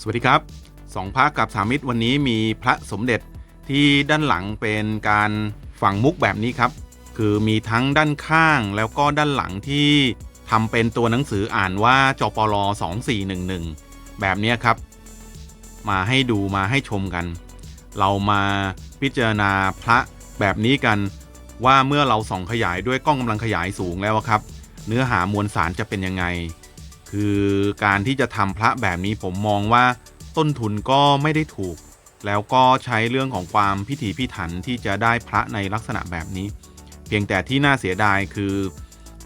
สวัสดีครับสองพระกับสามิตรวันนี้มีพระสมเด็จที่ด้านหลังเป็นการฝังมุกแบบนี้ครับ คือมีทั้งด้านข้างแล้วก็ด้านหลังที่ทำเป็นตัวหนังสืออ่านว่าจปร2411 แบบนี้ครับ มาให้ดูมาให้ชมกัน เรามาพิจารณาพระแบบนี้กันว่าเมื่อเราส่องขยายด้วยกล้องกำลังขยายสูงแล้วครับ เนื้อหามวลสารจะเป็นยังไง คือการที่จะทำพระแบบนี้ผมมองว่าต้นทุนก็ไม่ได้ถูก แล้วก็ใช้เรื่องของความพิถีพิถันที่จะได้พระในลักษณะแบบนี้ เพียงแต่ที่น่าเสียดายคือ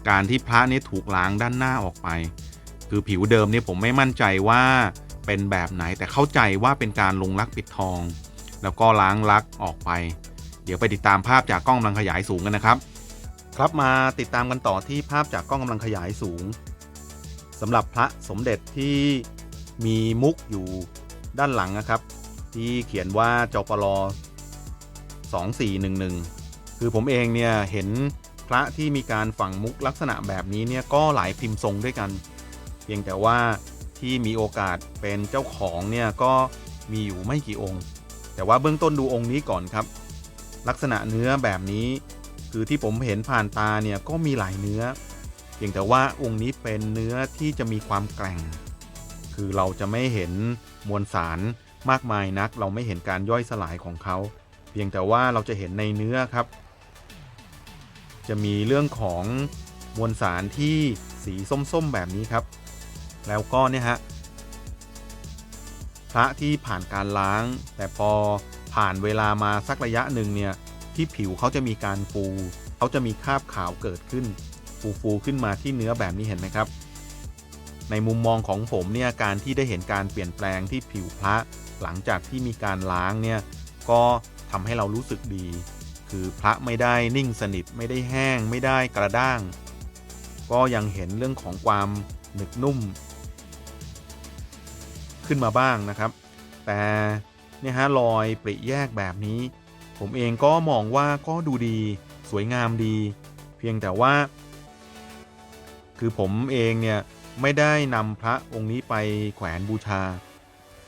การที่พระนี้ถูกล้างด้านหน้าออกไป คือผิวเดิมเนี่ยผมไม่มั่นใจว่าเป็นแบบไหนแต่เข้าใจว่าเป็นการลงลักปิดทอง แล้วก็ล้างลักออกไป เดี๋ยวไปติดตามภาพจากกล้องกำลังขยายสูงกันนะครับ ครับมาติดตามกันต่อที่ภาพจากกล้องกำลังขยายสูง สำหรับพระสมเด็จที่มีมุกอยู่ด้านหลังนะครับ ที่เขียนว่าจปร2411 คือผมเองเนี่ยเห็นพระที่มีการฝังมุกลักษณะแบบนี้เนี่ยก็หลายพิมพ์ทรงด้วยกัน เพียงแต่ว่าที่มีโอกาสเป็นเจ้าของเนี่ยก็มีอยู่ไม่กี่องค์ แต่ว่าเบื้องต้นดูองค์นี้ก่อนครับ ลักษณะเนื้อแบบนี้ คือที่ผมเห็นผ่านตาเนี่ยก็มีหลายเนื้อ พียงแต่ว่าองค์นี้เป็นเนื้อที่จะมีความแกร่ง คือเราจะไม่เห็นมวลสารมากมายนัก เราไม่เห็นการย่อยสลายของเขา เพียงแต่ว่าเราจะเห็นในเนื้อครับ จะมีเรื่องของมวลสารที่สีส้มๆแบบนี้ครับ แล้วก็เนี่ยฮะพระที่ผ่านการล้าง แต่พอผ่านเวลามาสักระยะหนึ่งเนี่ยที่ผิวเขาจะมีการฟูเขาจะมีคราบขาวเกิดขึ้น ฟูฟูขึ้นมาที่เนื้อแบบนี้เห็นไหมครับ ในมุมมองของผมเนี่ยการที่ได้เห็นการเปลี่ยนแปลงที่ผิวพระหลังจากที่มีการล้างเนี่ยก็ทำให้เรารู้สึกดี คือพระไม่ได้นิ่งสนิทไม่ได้แห้ง ไม่ได้กระด้าง ก็ยังเห็นเรื่องของความหนึบนุ่ม ขึ้นมาบ้างนะครับ แต่เนี่ยฮะรอยปริแยกแบบนี้ ผมเองก็มองว่าก็ดูดี สวยงามดี เพียงแต่ว่า คือผมเองเนี่ยไม่ได้นำพระองค์นี้ไปแขวนบูชา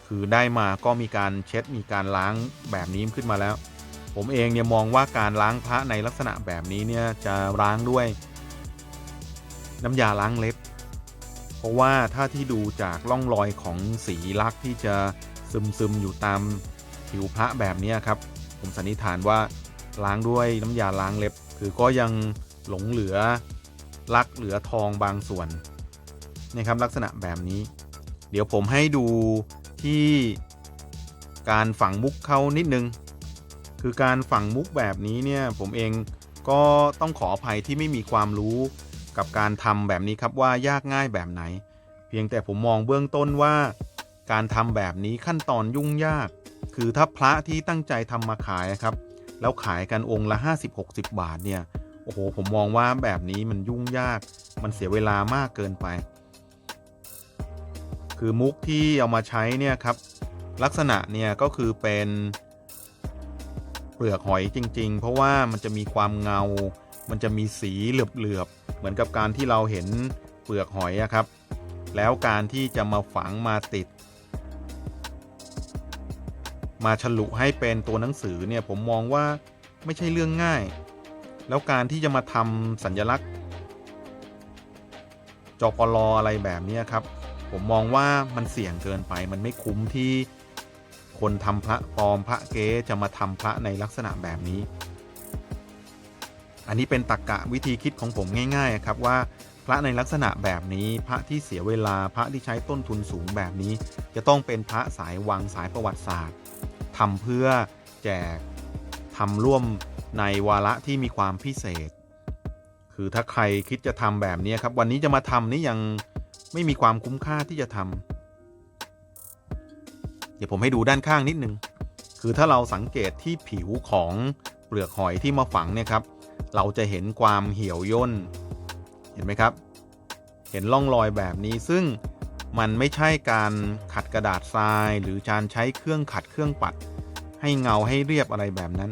คือได้มาก็มีการเช็ดมีการล้างแบบนี้ขึ้นมาแล้ว ผมเองเนี่ยมองว่าการล้างพระในลักษณะแบบนี้เนี่ยจะล้างด้วย น้ำยาล้างเล็บ เพราะว่าถ้าที่ดูจากร่องรอยของสีลักษ์ที่จะซึมซึมอยู่ตามผิวพระแบบนี้ครับ ผมสันนิษฐานว่าล้างด้วยน้ำยาล้างเล็บ คือก็ยังหลงเหลือ ลักเหลือทองบางส่วนนะครับลักษณะแบบนี้ เดี๋ยวผมให้ดูที่การฝังมุกเขานิดนึง คือการฝังมุกแบบนี้เนี่ยผมเองก็ต้องขออภัยที่ไม่มีความรู้กับการทำแบบนี้ครับว่ายากง่ายแบบไหน เพียงแต่ผมมองเบื้องต้นว่าการทำแบบนี้ขั้นตอนยุ่งยาก คือถ้าพระที่ตั้งใจทำมาขายครับ แล้วขายกันองค์ละ 50-60 บาทเนี่ย โอ้โห ผมมองว่าแบบนี้มันยุ่งยาก มันเสียเวลามากเกินไป คือมุกที่เอามาใช้เนี่ยครับ ลักษณะเนี่ยก็คือเป็นเปลือกหอยจริง ๆ เพราะว่ามันจะมีความเงา มันจะมีสีเหลือบๆ เหมือนกับการที่เราเห็นเปลือกหอยอะครับ แล้วการที่จะมาฝังมาติด มาฉลุให้เป็นตัวหนังสือเนี่ยผมมองว่าไม่ใช่เรื่องง่าย แล้วการที่จะมาทำสัญลักษณ์จปลอะไรแบบนี้ครับ ผมมองว่ามันเสี่ยงเกินไปมันไม่คุ้มที่คนทำพระปลอมพระเก๊จะมาทำพระในลักษณะแบบนี้ อันนี้เป็นตรกกะวิธีคิดของผมง่าย ๆ ครับว่าพระในลักษณะแบบนี้พระที่เสียเวลาพระที่ใช้ต้นทุนสูงแบบนี้ จะต้องเป็นพระสายวังสายประวัติศาสตร์ทำเพื่อแจกทำร่วม ในวาระที่มีความพิเศษ คือถ้าใครคิดจะทำแบบนี้ครับ วันนี้จะมาทำนี่ยังไม่มีความคุ้มค่าที่จะทำเดี๋ยวผมให้ดูด้านข้างนิดนึง คือถ้าเราสังเกตที่ผิวของเปลือกหอยที่มาฝังเนี่ยครับ เราจะเห็นความเหี่ยวย่น เห็นไหมครับ เห็นร่องรอยแบบนี้ซึ่งมันไม่ใช่การขัดกระดาษทราย หรือการใช้เครื่องขัดเครื่องปัด ให้เงาให้เรียบอะไรแบบนั้น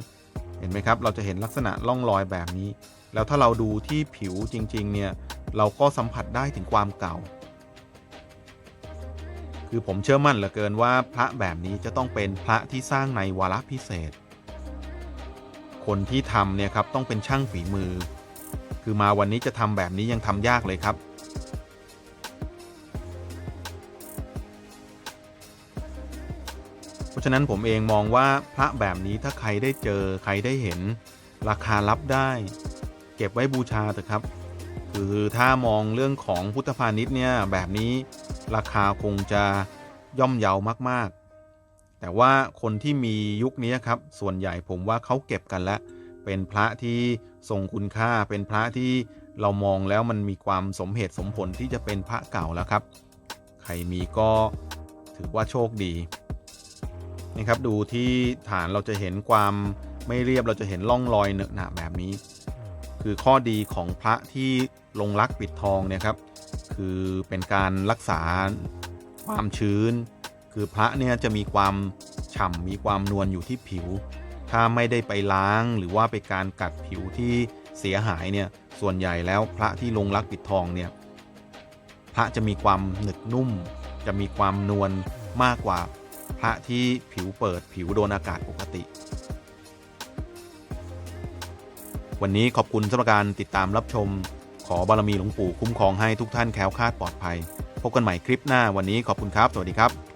เห็นไหมครับ เราจะเห็นลักษณะร่องรอยแบบนี้ แล้วถ้าเราดูที่ผิวจริง ๆ เนี่ย เราก็สัมผัสได้ถึงความเก่า คือผมเชื่อมั่นเหลือเกินว่าพระแบบนี้จะต้องเป็นพระที่สร้างในวาระพิเศษ คนที่ทำเนี่ยครับต้องเป็นช่างฝีมือ คือมาวันนี้จะทำแบบนี้ยังทำยากเลยครับะฉะนั้นผมเองมองว่าพระแบบนี้ถ้าใครได้เจอใครได้เห็น ราคารับได้ เก็บไว้บูชาเถอะครับคือถ้ามองเรื่องของพุทธพาณิชย์เนี่ยแบบนี้ราคาคงจะย่อมเยาวมากๆ แต่ว่าคนที่มียุคนี้ครับ ส่วนใหญ่ผมว่าเขาเก็บกันแล้วเป็นพระที่ทรงคุณค่าเป็นพระที่เรามองแล้วมันมีความสมเหตุสมผลที่จะเป็นพระเก่าแล้วครับ ใครมีก็ถือว่าโชคดี นี่ครับดูที่ฐานเราจะเห็นความไม่เรียบเราจะเห็นร่องรอยเนอะหนะแบบนี้ คือข้อดีของพระที่ลงรักปิดทองเนี่ยครับ คือเป็นการรักษาความชื้น คือพระเนี่ยจะมีความฉ่ำมีความนวลอยู่ที่ผิว ถ้าไม่ได้ไปล้างหรือว่าไปการกัดผิวที่เสียหายเนี่ยส่วนใหญ่แล้วพระที่ลงรักปิดทองเนี่ยพระจะมีความหนึบนุ่ม จะมีความนวลมากกว่า พระที่ผิวเปิดผิวโดนอากาศปกติ วันนี้ขอบคุณสำหรับการติดตามรับชม ขอบารมีหลวงปู่คุ้มครองให้ทุกท่านแคล้วคลาดปลอดภัย พบกันใหม่คลิปหน้าวันนี้ขอบคุณครับ สวัสดีครับ